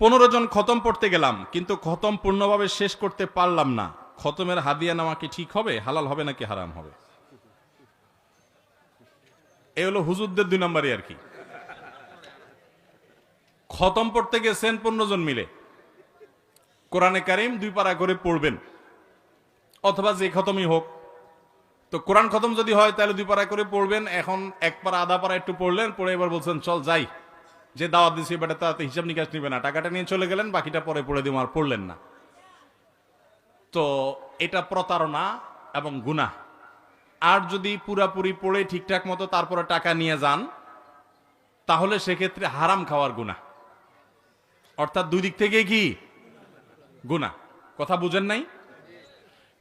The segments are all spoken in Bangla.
পনেরো জন খতম পড়তে গেলাম, কিন্তু খতম পূর্ণভাবে শেষ করতে পারলাম না। খতমের হাদিয়া নেওয়া কি ঠিক হবে, হালাল হবে নাকি হারাম হবে? এ হলো হুজুরদের দুই নম্বরই আর কি। খতম পড়তে গেছেন পনেরো জন মিলে। কোরআনে কারিম দুই পারা করে পড়বেন, অথবা যে খতমই হোক। তো কোরআন খতম যদি হয়, তাহলে দুই পারা করে পড়বেন। এখন এক পারা, আধা পারা একটু পড়লেন, পড়ে এবার বলছেন, চল যাই। যে দাওয়াত দিছি বেটা তাতে হিসাব নিকাশ নিবে না। টাকাটা নিয়ে চলে গেলেন, বাকিটা পরে পড়ে দিব, আর পড়লেন না। তো এটা প্রতারণা এবং গুনাহ। আর যদি পুরাপুরি পড়ে ঠিকঠাক মতো তারপরে টাকা নিয়ে যান, তাহলে সেক্ষেত্রে হারাম খাওয়ার গুনাহ। অর্থাৎ দুই দিক থেকে কি? গুনাহ। কথা বুঝেন নাই?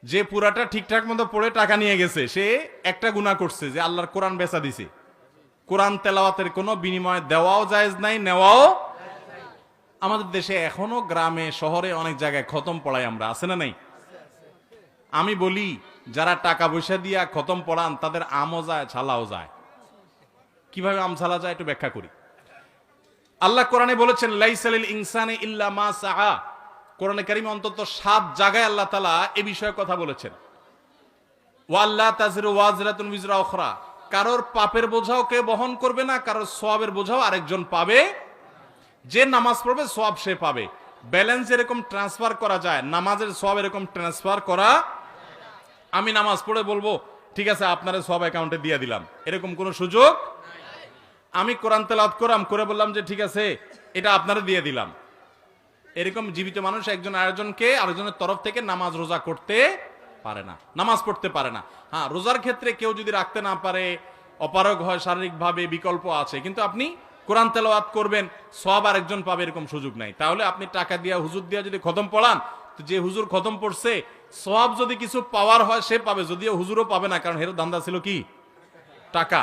যে পুরাটা ঠিকঠাক মতো পড়ে টাকা নিয়ে গেছে, সে একটা গুনাহ করছে, যে আল্লাহর কোরআন বেচা দিছে। কোরআন তেলাওয়াতের কোনো বিনিময় দেওয়াও জায়েজ নাই, নেওয়াও আমাদের দেশে এখনও গ্রামে, শহরে অনেক জায়গায় খতম পড়াই আমরা, আছে না নাই? আমি বলি, যারা টাকা পয়সা দিয়া খতম পড়ান, তাদের আমও যায়, ছালাও যায়। কীভাবে আম ছালা যায় একটু ব্যাখ্যা করি। আল্লাহ কোরআনে বলেছেন লাইসালিল ইনসানে ইল্লা মা সাহা কোরআনে কারিম অন্তত সাত জায়গায় আল্লাহ তালা এ বিষয়ে কথা বলেছেন। ওয়াল্লাহ তাজরু ওয়াজরাতুন উজরা উখরা। কারোর পাপের বোঝাও কে বহন করবে না, কারোর সোয়াবের বোঝাও আরেকজন পাবে। যে নামাজ পড়বে সোয়াব সে পাবে। ব্যালেন্স এরকম ট্রান্সফার করা যায়, নামাজের সব এরকম ট্রান্সফার করা আমি নামাজ পড়ে বলব, ঠিক আছে, আপনারা সব অ্যাকাউন্টে দিয়ে দিলাম। এরকম কোনো সুযোগ? আমি কোরআন তেলাওয়াত করাম করে বললাম যে, ঠিক আছে, এটা আপনারা দিয়ে দিলাম। এরকম জীবিত মানুষ একজন আরেকজনকে, আরেকজনের তরফ থেকে নামাজ রোজা করতে পারে না, নামাজ পড়তে পারে না। হ্যাঁ রোজার ক্ষেত্রে কেউ যদি রাখতে না পারে, অপারগ হয়, শারীরিকভাবে বিকল্প আছে। কিন্তু আপনি কোরআন তেলাওয়াত করবেন সব আর একজন পাবে এরকম সুযোগ নাই। তাহলে আপনি টাকা দিয়া, হুজুর দিয়া যদি খতম পড়ান যে হুজুর খতম পড়ছে সব যদি কিছু পাওয়ার হয়, সে পাবে, যদিও হুজুরও পাবে না, কারণ হেরো ধান্দা ছিল কি? টাকা।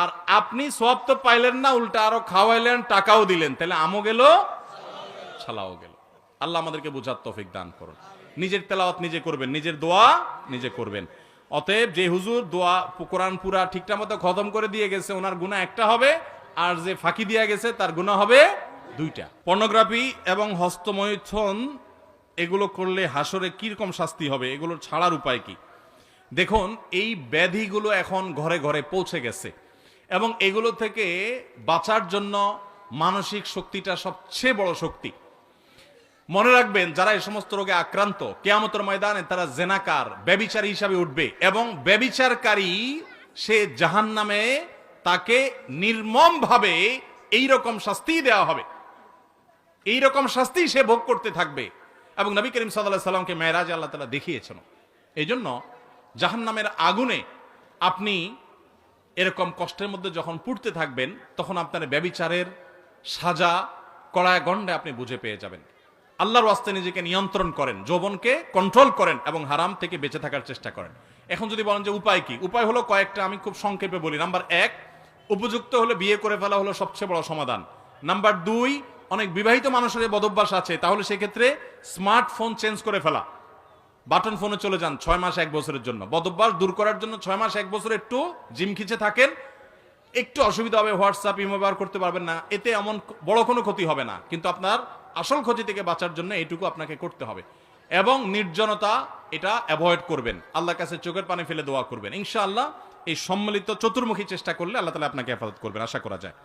আর আপনি সব তো পাইলেন না, উল্টা আরও খাওয়াইলেন, টাকাও দিলেন। তাহলে আমও গেল, ছালাও গেল। আল্লাহ আমাদেরকে বুঝার তফিক দান করুন। নিজের তেলাওয়াত নিজে করবেন, নিজের দোয়া নিজে করবেন। অতএব যে হুজুর দোয়া কোরআন পুরা ঠিকঠাক মতো খতম করে দিয়ে গেছে, ওনার গুণা একটা হবে, আর যে ফাঁকি দিয়ে গেছে, তার গুণা হবে দুইটা। পর্নোগ্রাফি এবং হস্তমৈথন, এগুলো করলে হাসরে কীরকম শাস্তি হবে এগুলো ছাড়ার উপায় কি? দেখুন, এই ব্যাধিগুলো এখন ঘরে ঘরে পৌঁছে গেছে, এবং এগুলো থেকে বাঁচার জন্য মানসিক শক্তিটা সবচেয়ে বড় শক্তি। মনে রাখবেন, যারা এই সমস্ত রোগে আক্রান্ত, কেয়ামতের ময়দানে তারা জেনাকার, ব্যবিচারী হিসাবে উঠবে এবং ব্যবিচারকারী সে জাহান নামে তাকে নির্মম ভাবে এইরকম শাস্তি দেওয়া হবে। এইরকম শাস্তি সে ভোগ করতে থাকবে। এবং নবী করিম সাল্লাহ সাল্লামকে মেয়েরাজ আল্লাহ তালা দেখিয়েছেন। এই জন্য জাহান নামের আগুনে আপনি এরকম কষ্টের মধ্যে যখন পুড়তে থাকবেন, তখন আপনার ব্যবিচারের সাজা কড়ায় গণ্ডে আপনি বুঝে পেয়ে যাবেন। আল্লাহর ওয়াস্তে নিজেকে নিয়ন্ত্রণ করেন, যৌবনকে কন্ট্রোল করেন এবং হারাম থেকে বেঁচে থাকার চেষ্টা করেন। এখন যদি বলেন যে উপায় কি? উপায় হলো কয়েকটা, আমি খুব সংক্ষেপে বলি। নাম্বার এক, উপযুক্ত হলে বিয়ে করে ফেলা হলো সবচেয়ে বড় সমাধান। নাম্বার দুই, অনেক বিবাহিত মানুষের বদভ্যাস আছে, তাহলে সেক্ষেত্রে স্মার্টফোন চেঞ্জ করে ফেলা। বাটন ফোনে চলে যান ছয় মাস এক বছরের জন্য। বদভ্যাস দূর করার জন্য ছয় মাস এক বছর একটু জিম খিচে থাকেন। একটু অসুবিধা হবে, হোয়াটসঅ্যাপ, ইমো ব্যবহার করতে পারবেন না। এতে এমন বড় কোনো ক্ষতি হবে না। কিন্তু আপনার আসল ক্ষতি থেকে বাঁচার জন্য এটুকু আপনাকে করতে হবে। এবং নির্জনতা এটা অ্যাভয়েড করবেন। আল্লাহ কাছে চোখের পানি ফেলে দোয়া করবেন। ইনশাআল্লাহ এই সম্মিলিত চতুর্মুখী চেষ্টা করলে আল্লাহ তালা আপনাকে হেফাজত করবেন, আশা করা যায়।